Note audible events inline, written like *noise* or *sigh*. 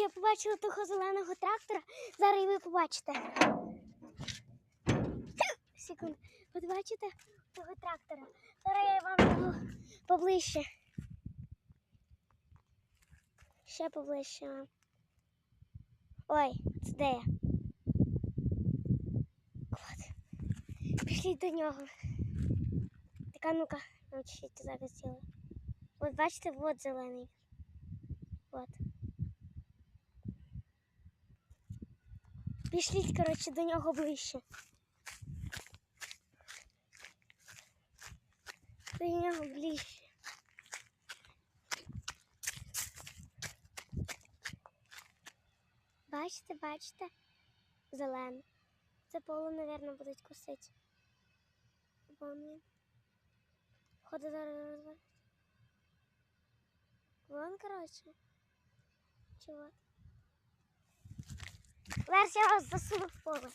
Я побачила того зеленого трактора. Зараз і ви побачите. *coughs* Секунду. От бачите того трактора? Зараз я вам його поближче. Ще поближче вам. Ой, це де я? От. Пішліть до нього. Така ну-ка, навчіть зараз зробити. От бачите, от зелений. От. Пішліть, коротше, до нього ближче. До нього ближче. Бачите, бачите? Зелене. Це поле, мабуть, будуть косити. Вон він. Ходи зараз. Вон, коротше. Чого? Versen az da sınıf olur.